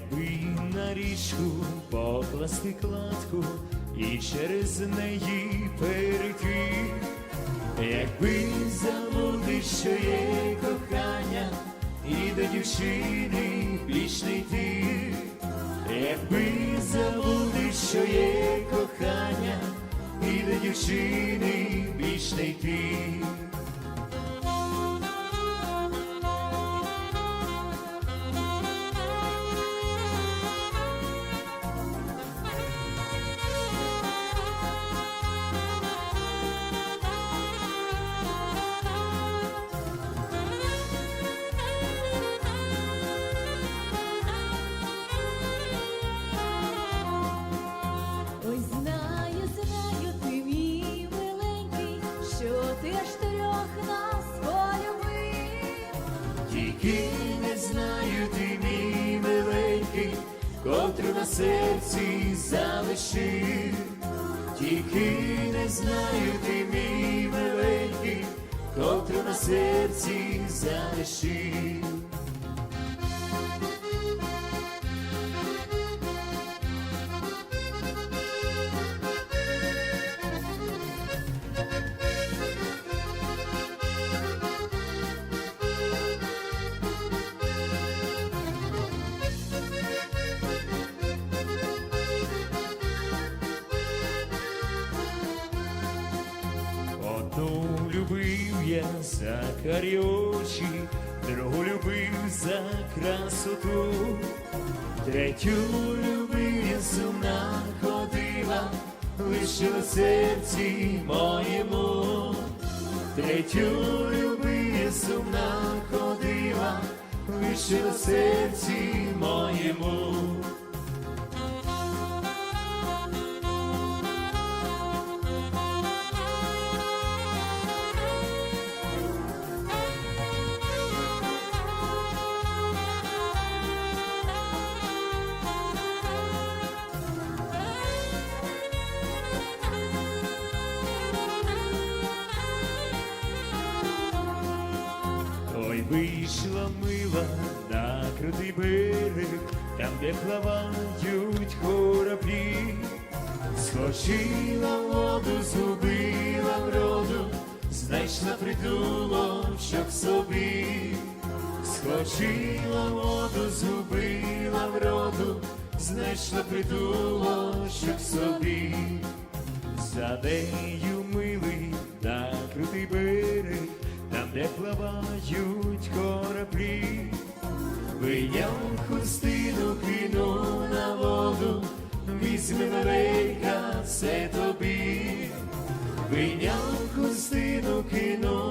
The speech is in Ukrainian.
Якби на річку покласти кладку і через неї перейти, якби забути, що є кохання, і до дівчини більш не якби забути, що є кохання, і до дівчини більш не. Ти аж трьох нас полюбив. Тільки не знаю ти, мій миленький, котру на серці залишив. Тільки не знаю ти, мій миленький, котру на серці залишив. Я за карі очі, другу любив за красоту, третю любив я сумна ходила, лишила в серці моєму, третю любив я сумна ходила, лишила в серці моєму. Вийшла мила на крутий берег, там, де плавають кораблі, скочила в воду, згубила вроду, знайшла притулочок собі, скочила в воду, згубила вроду, знайшла притулочок собі, за нею милий на крутий берег, там, де плавають кораблі, вияв хустину кинув на воду, візьми маленька, це тобі, вийняв хустину кинув.